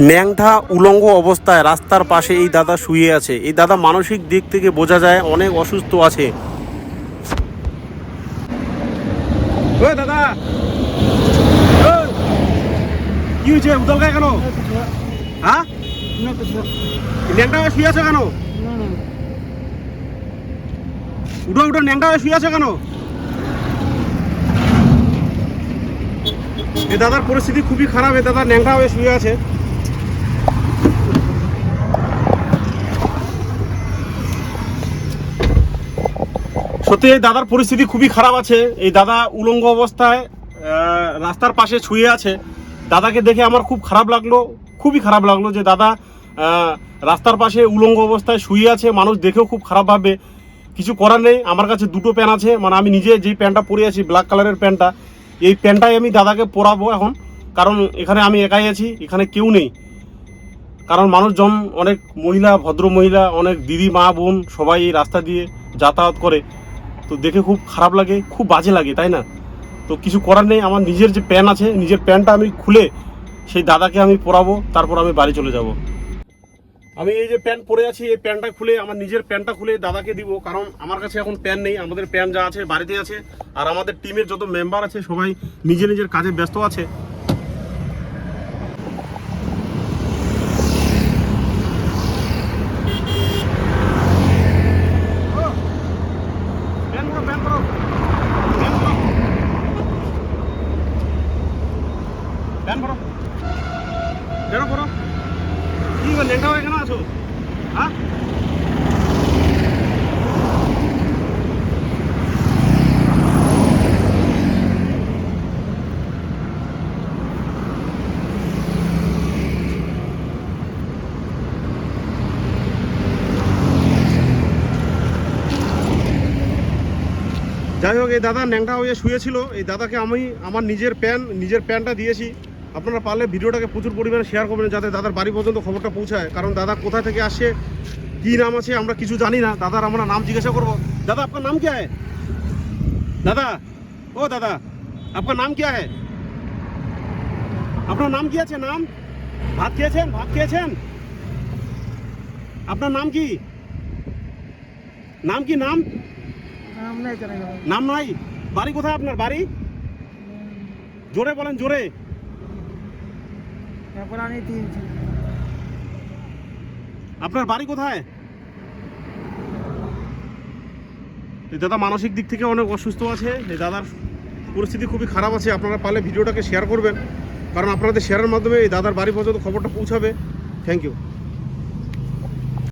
ন্যাংটা উলঙ্গ অবস্থায় রাস্তার পাশে এই দাদা শুয়ে আছে। এই দাদা মানসিক দিক থেকে বোঝা যায় অনেক অসুস্থ আছে। দাদা! হয়েছে? কেন? হ্যাঁ? শুয়ে আছে কেন? শুয়ে আছে কেন? দাদার পরিস্থিতি খুবই খারাপ। এ দাদা ন্যাংটা হয়ে শুয়ে আছে। সত্যি, এই দাদার পরিস্থিতি খুবই খারাপ আছে। এই দাদা উলঙ্গ অবস্থায় রাস্তার পাশে শুয়ে আছে। দাদাকে দেখে আমার খুব খারাপ লাগল, খুবই খারাপ লাগল যে দাদা রাস্তার পাশে উলঙ্গ অবস্থায় শুয়ে আছে, মানুষ দেখেও খুব খারাপ ভাবে কিছু করার নেই, আমার কাছে দুটো প্যান্ট আছে মানে আমি নিজে যেই প্যান্টটা পরে আছি ব্ল্যাক কালারের প্যান্টটা এই প্যান্টটাই আমি দাদাকে পরাবো এখন, কারণ এখানে আমি একাই আছি, এখানে কেউ নেই। কারণ মানুষজন অনেক মহিলা ভদ্র মহিলা অনেক দিদি, মা, বোন সবাই এই রাস্তা দিয়ে যাতায়াত করে। তো দেখে খুব খারাপ লাগে, খুব বাজে লাগে, তাই না? তো কিছু করার নেই, আমার নিজের যে প্যান্ট আছে, নিজের প্যান্টটা আমি খুলে সেই দাদাকে আমি পরাবো, তারপর আমি বাড়ি চলে যাব। আমি এই যে প্যান্ট পরে আছি, এই প্যান্টটা খুলে, আমার নিজের প্যান্টটা খুলে দাদাকে দিব, কারণ আমার কাছে এখন প্যান্ট নেই, আমাদের প্যান্ট যা আছে বাড়িতে আছে, আর আমাদের টিমের যত মেম্বার আছে, সবাই নিজের নিজের কাজে ব্যস্ত আছে প্যান্ট পরো প্যান্ট পরো প্যান্ট পরো প্যান্ট পরো বেরো পরো কি গো লেঙ্গা হয়ে যাই হোক, এই দাদা ন্যাংটা হয়ে শুয়েছিল, এই দাদাকে আমি আমার নিজের প্যান, নিজের প্যানটা দিয়েছি। আপনারা পারলে ভিডিওটাকে প্রচুর পরিমাণে শেয়ার করবেন যাতে দাদার বাড়ি পর্যন্ত খবরটা পৌঁছায়। কারণ দাদা কোথা থেকে আসছে, কী নাম আছে, আমরা কিছু জানি না। দাদার আমরা নাম জিজ্ঞাসা করব। দাদা, আপনার নাম কি হ্যাঁ দাদা, ও দাদা, আপনার নাম কি হ্যাঁ আপনার নাম কি আছে, নাম? ভাত খেয়েছেন? ভাত খেয়েছেন? আপনার নাম কি? নাম কি, নাম? নাম নাই বাড়ি কোথায় আপনার? বাড়ি? জোরে বলেন জোরে। আপনার বাড়ি কোথায়? এই দাদা মানসিক দিক থেকে অনেক অসুস্থ আছে। এই দাদার পরিস্থিতি খুবই খারাপ আছে। আপনারা পারলে ভিডিওটাকে শেয়ার করবেন। কারণ আপনাদের শেয়ারের মাধ্যমে এই দাদার বাড়ি পর্যন্ত খবরটা পৌঁছাবে। Thank you